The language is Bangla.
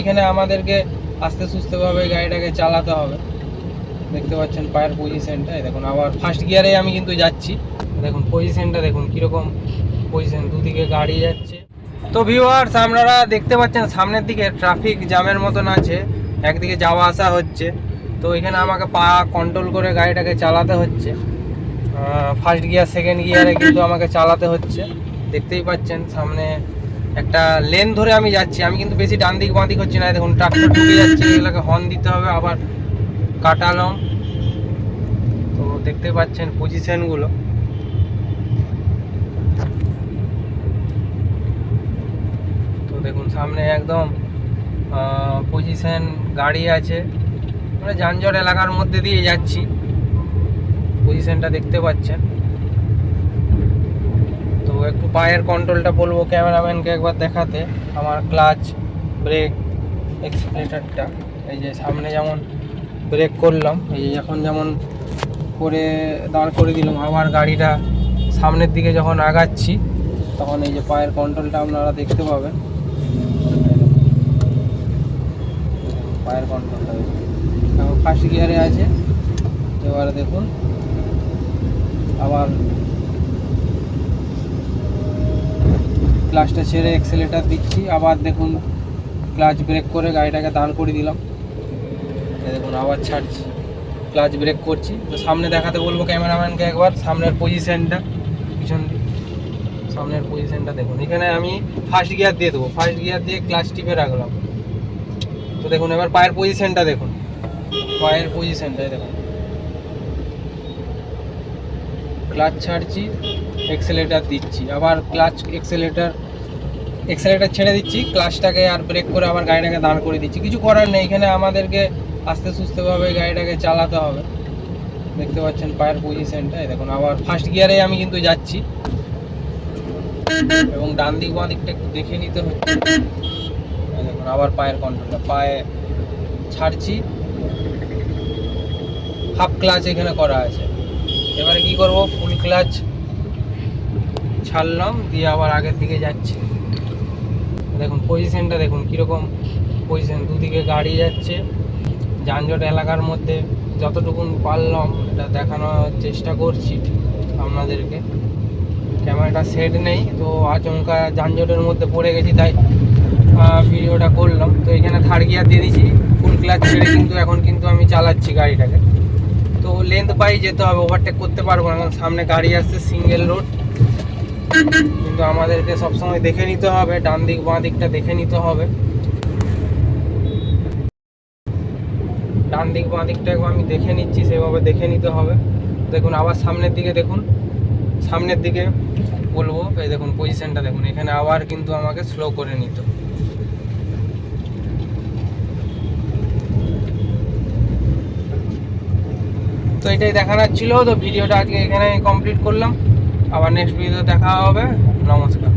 এখানে আমাদেরকে আস্তে সুস্থভাবে গাড়িটাকে চালাতে হবে। দেখতে পাচ্ছেন পায়ের পজিশনটা দেখুন, আবার ফার্স্ট গিয়ারে আমি কিন্তু যাচ্ছি। দেখুন পজিশনটা দেখুন, কীরকম পজিশন দুদিকে গাড়ি যাচ্ছে। তো ভিউয়ার্স আপনারা দেখতে পাচ্ছেন সামনের দিকে ট্রাফিক জ্যামের মতন আছে। একদিকে যাওয়া আসা হচ্ছে। তো এখানে আমাকে পা কন্ট্রোল করে গাড়িটাকে চালাতে হচ্ছে। ফার্স্ট গিয়ার সেকেন্ড গিয়ারে কিন্তু আমাকে চালাতে হচ্ছে। দেখতেই পাচ্ছেন সামনে একটা লেন ধরে আমি যাচ্ছি। আমি কিন্তু বেশি ডান দিক, বাঁ দিক হচ্ছে না। দেখুন, ট্রাক্টর ঢুকে যাচ্ছে, এগুলোকে হর্ন দিতে হবে, আবার কাটালাম তো দেখতে পাচ্ছেন পজিশনগুলো তো দেখুন, সামনে একদম পজিশন গাড়ি আছে। মানে যানজট এলাকার মধ্যে দিয়ে যাচ্ছি। পজিশনটা দেখতে পাচ্ছেন। তো একটু পায়ের কন্ট্রোলটা বলব ক্যামেরাম্যানকে একবার দেখাতে। আমার ক্লাচ ব্রেক এক্সিলেটারটা এই যে সামনে যেমন ব্রেক করলাম, এই যে এখন যেমন করে দাঁড় করে দিলাম আবার গাড়িটা সামনের দিকে যখন আগাচ্ছি, তখন এই যে পায়ের কন্ট্রোলটা আপনারা দেখতে পাবেন। পায়ের কন্ট্রোলটা ফার্স্ট গিয়ারে আছে। এবারে দেখুন, আবার ক্লাচটা ছেড়ে এক্সেলেটার দিচ্ছি। আবার দেখুন ক্লাচ ব্রেক করে গাড়িটাকে দাঁড় করে দিলাম। দেখুন, আবার ছাড়ছি। ক্লাচ ব্রেক করছি। তো সামনে দেখাতে বলব ক্যামেরাম্যানকে একবার। সামনের পজিশানটা পিছন সামনের পজিশানটা দেখুন। এখানে আমি ফার্স্ট গিয়ার দিয়ে দেবো। ফার্স্ট গিয়ার দিয়ে ক্লাচ টিপে রাখলাম। তো দেখুন, এবার পায়ের পজিশনটা দেখুন। পায়ের পজিশনটা দেখুন। ক্লাচ ছাড়ছি। এক্সেলেটার দিচ্ছি। আবার ক্লাচ এক্সেলেটার এক্সেলেটার ছেড়ে দিচ্ছি। ক্লাচটাকে আর ব্রেক করে আবার গাড়িটাকে দাঁড় করে দিচ্ছি। কিছু করার নেই। এখানে আমাদেরকে আস্তে সুস্থভাবে গাড়িটাকে চালাতে হবে। দেখতে পাচ্ছেন পায়ের পজিশনটা দেখুন, আবার ফার্স্ট গিয়ারে আমি কিন্তু যাচ্ছি। এবং ডান দিক, বাঁ দিকটা একটু দেখে নিতে হচ্ছে। দেখুন, আবার পায়ের কন্ট্রোলটা পায়ে ছাড়ছি। হাফ ক্লাচ এখানে করা আছে। এবারে কি করব? ফুল ক্লাচ ছাড়লাম, দিয়ে আবার আগের দিকে যাচ্ছি। দেখুন পজিশনটা দেখুন, কীরকম পজিশন দুদিকে গাড়ি যাচ্ছে, যানজট এলাকার মধ্যে। যতটুকুন পারলাম, এটা দেখানোর চেষ্টা করছি আপনাদেরকে। ক্যামেরাটা সেট নেই, তো আচমকা যানজটের মধ্যে পড়ে গেছি, তাই ভিডিওটা করলাম। তো এখানে থার্ড গিয়ার দিয়ে দিয়েছি ফুল ক্লাচ ছেড়ে, কিন্তু এখন কিন্তু আমি চালাচ্ছি গাড়িটাকে। তো লেন্থ পাই যেতে হবে ওভারটেক করতে পারব না, কারণ সামনে গাড়ি আসছে সিঙ্গেল রোড কিন্তু আমাদেরকে সবসময় দেখে নিতে হবে, ডান দিক, বাঁ দিকটা দেখে নিতে হবে। ডান দিক, বাঁ দিকটা একবার আমি দেখে নিচ্ছি, সেভাবে দেখে নিতে হবে। দেখুন, আবার সামনের দিকে দেখুন, সামনের দিকে বলব, এই দেখুন পজিশনটা দেখুন, এখানে আবার কিন্তু আমাকে স্লো করে নিতে। তো এটাই দেখানোর ছিল, তো ভিডিওটা আজকে এখানে কমপ্লিট করলাম। আবার নেক্সট ভিডিওতে দেখা হবে। নমস্কার।